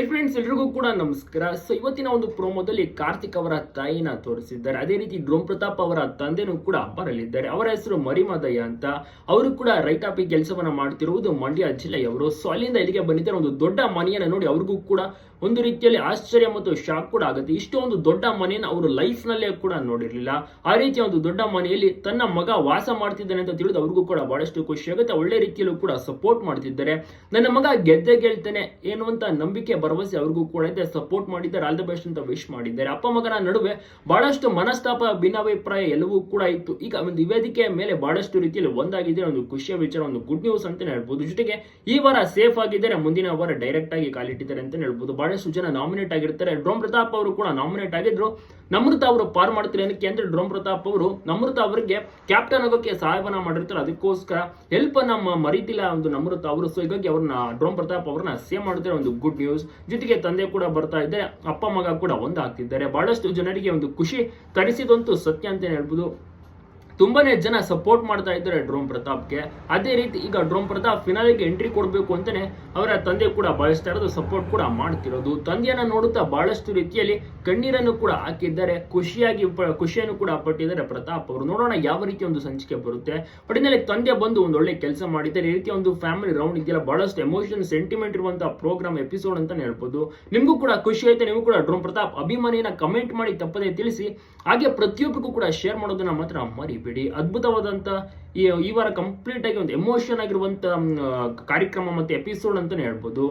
Hi friends ಎಲ್ರಿಗೂ ಕೂಡ ನಮಸ್ಕಾರ. ಸೊ ಇವತ್ತಿನ ಒಂದು ಪ್ರೋಮೋದಲ್ಲಿ ಕಾರ್ತಿಕ್ ಅವರ ತಾಯಿನ ತೋರಿಸಿದ್ದಾರೆ. ಅದೇ ರೀತಿ ಡ್ರೋಮ್ ಪ್ರತಾಪ್ ಅವರ ತಂದೆನೂ ಕೂಡ ಬರಲಿದ್ದಾರೆ. ಅವರ ಹೆಸರು ಮರಿಮದಯ್ಯ ಅಂತ. ಅವರು ಕೂಡ ರೈತಾಪಿ ಕೆಲಸವನ್ನ ಮಾಡ್ತಿರುವುದು ಮಂಡ್ಯ ಜಿಲ್ಲೆಯವರು. ಸೊ ಅಲ್ಲಿಂದ ಇಲ್ಲಿಗೆ ಬಂದಿದ್ದಾರೆ. ಒಂದು ದೊಡ್ಡ ಮನೆಯನ್ನ ನೋಡಿ ಅವ್ರಿಗೂ ಕೂಡ ಒಂದು ರೀತಿಯಲ್ಲಿ ಆಶ್ಚರ್ಯ ಮತ್ತು ಶಾಕ್ ಕೂಡ ಆಗುತ್ತೆ. ಇಷ್ಟು ಒಂದು ದೊಡ್ಡ ಮನೆಯನ್ನು ಅವರು ಲೈಫ್ ನಲ್ಲೇ ಕೂಡ ನೋಡಿರಲಿಲ್ಲ. ಆ ರೀತಿಯ ಒಂದು ದೊಡ್ಡ ಮನೆಯಲ್ಲಿ ತನ್ನ ಮಗ ವಾಸ ಮಾಡ್ತಿದ್ದಾನೆ ಅಂತ ತಿಳಿದು ಅವ್ರಿಗೂ ಕೂಡ ಬಹಳಷ್ಟು ಖುಷಿ ಆಗುತ್ತೆ. ಒಳ್ಳೆ ರೀತಿಯಲ್ಲೂ ಕೂಡ ಸಪೋರ್ಟ್ ಮಾಡ್ತಿದ್ದಾರೆ. ನನ್ನ ಮಗ ಗೆದ್ದೆ ಗೆಲ್ತಾನೆ ಅಂತ ನಂಬಿಕೆ ಭರವಸೆ ಅವ್ರಿಗೂ ಕೂಡ ಇದೆ. ಸಪೋರ್ಟ್ ಮಾಡಿದ್ದಾರೆ. ಆಲ್ ದ ಬೆಸ್ಟ್ ಅಂತ ವಿಶ್ ಮಾಡಿದ್ದಾರೆ. ಅಪ್ಪ ಮಗನ ನಡುವೆ ಬಹಳಷ್ಟು ಮನಸ್ತಾಪ, ಭಿನ್ನಾಭಿಪ್ರಾಯ ಎಲ್ಲವೂ ಕೂಡ ಇತ್ತು. ಈಗ ಒಂದು ವೇದಿಕೆಯ ಮೇಲೆ ಬಹಳಷ್ಟು ರೀತಿಯಲ್ಲಿ ಒಂದಾಗಿದೆ. ಒಂದು ಖುಷಿಯ ವಿಚಾರ, ಒಂದು ಗುಡ್ ನ್ಯೂಸ್ ಅಂತಾನೆ ಹೇಳ್ಬೋದು. ಜೊತೆಗೆ ಈ ವಾರ ಸೇಫ್ ಆಗಿದ್ದಾರೆ. ಮುಂದಿನ ವಾರ ಡೈರೆಕ್ಟ್ ಆಗಿ ಕಾಲಿಟ್ಟಿದ್ದಾರೆ ಅಂತ ಹೇಳ್ಬೋದು. ಬಹಳಷ್ಟು ಜನ ನಾಮಿನೇಟ್ ಆಗಿರ್ತಾರೆ. ಡ್ರೋಮ್ ಪ್ರತಾಪ್ ಅವರು ಕೂಡ ನಾಮಿನೇಟ್ ಆಗಿದ್ರು. ನಮೃತ ಅವರು ಪಾರ್ ಮಾಡ್ತಾರೆ ಏನಕ್ಕೆ ಅಂದ್ರೆ ಡ್ರೋಮ್ ಪ್ರತಾಪ್ ಅವರು ನಮೃತ ಅವರಿಗೆ ಕ್ಯಾಪ್ಟನ್ ಆಗೋಕೆ ಸಹಾಯವನ್ನ ಮಾಡಿರ್ತಾರೆ. ಅದಕ್ಕೋಸ್ಕರ ಹೆಲ್ಪ್ ನಮ್ಮ ಮರೀತಿಲ್ಲ ಒಂದು ನಮೃತ ಅವರು. ಸೊ ಹೀಗಾಗಿ ಅವ್ರನ್ನ ಡ್ರೋಮ್ ಪ್ರತಾಪ್ ಅವ್ರನ್ನ ಸೇವ್ ಮಾಡ್ತಾರೆ ಒಂದು ಗುಡ್ ನ್ಯೂಸ್ ಜೊತೆಗೆ ತಂದೆ ಕೂಡ ಬರ್ತಾ ಇದೆ, ಅಪ್ಪ ಮಗ ಕೂಡ ಒಂದಾಗ್ತಿದ್ದಾರೆ. ಬಹಳಷ್ಟು ಜನರಿಗೆ ಒಂದು ಖುಷಿ ತರಿಸಿದಂತೂ ಸತ್ಯ ಅಂತ ಹೇಳ್ಬೋದು. ತುಂಬಾನೇ ಜನ ಸಪೋರ್ಟ್ ಮಾಡ್ತಾ ಇದ್ದಾರೆ ಡ್ರೋಮ್ ಪ್ರತಾಪ್ಗೆ. ಅದೇ ರೀತಿ ಈಗ ಡ್ರೋಮ್ ಪ್ರತಾಪ್ ಫಿನಾಲಿಗೆ ಎಂಟ್ರಿ ಕೊಡಬೇಕು ಅಂತಾನೆ ಅವರ ತಂದೆ ಕೂಡ ಬಯಸ್ತಾ ಇರೋದು ಸಪೋರ್ಟ್ ಕೂಡ ಮಾಡ್ತಿರೋದು. ತಂದೆಯನ್ನ ನೋಡುತ್ತಾ ಬಹಳಷ್ಟು ರೀತಿಯಲ್ಲಿ ಕಣ್ಣೀರನ್ನು ಕೂಡ ಹಾಕಿದ್ದಾರೆ. ಖುಷಿಯಾಗಿ ಖುಷಿಯನ್ನು ಕೂಡ ಪಟ್ಟಿದ್ದಾರೆ ಪ್ರತಾಪ್ ಅವರು. ನೋಡೋಣ ಯಾವ ರೀತಿ ಒಂದು ಸಂಚಿಕೆ ಬರುತ್ತೆ. ಒಟ್ಟಿನಲ್ಲಿ ತಂದೆ ಬಂದು ಒಂದು ಒಳ್ಳೆ ಕೆಲಸ ಮಾಡಿದ್ದಾರೆ. ಈ ರೀತಿ ಒಂದು ಫ್ಯಾಮಿಲಿ ರೌಂಡ್ ಇದೆಯಲ್ಲ, ಬಹಳಷ್ಟು ಎಮೋಷನ್ ಸೆಂಟಿಮೆಂಟ್ ಇರುವಂತಹ ಪ್ರೋಗ್ರಾಮ್ ಎಪಿಸೋಡ್ ಅಂತ ಹೇಳ್ಬೋದು. ನಿಮಗೂ ಕೂಡ ಖುಷಿ ಆಯ್ತು, ನೀವು ಕೂಡ ಡ್ರೋಮ್ ಪ್ರತಾಪ್ ಅಭಿಮಾನಿಯನ್ನ ಕಮೆಂಟ್ ಮಾಡಿ ತಪ್ಪದೇ ತಿಳಿಸಿ. ಹಾಗೆ ಪ್ರತಿಯೊಬ್ಬರಿಗೂ ಕೂಡ ಶೇರ್ ಮಾಡೋದನ್ನ ಮಾತ್ರ ಮರಿಬೇಡಿ. ಅದ್ಭುತವಾದಂತ ಈ ಈ ವಾರ ಕಂಪ್ಲೀಟ್ ಆಗಿ ಒಂದು ಎಮೋಷನ್ ಆಗಿರುವಂತ ಕಾರ್ಯಕ್ರಮ ಮತ್ತೆ ಎಪಿಸೋಡ್ ಅಂತಾನೆ ಹೇಳ್ಬೋದು.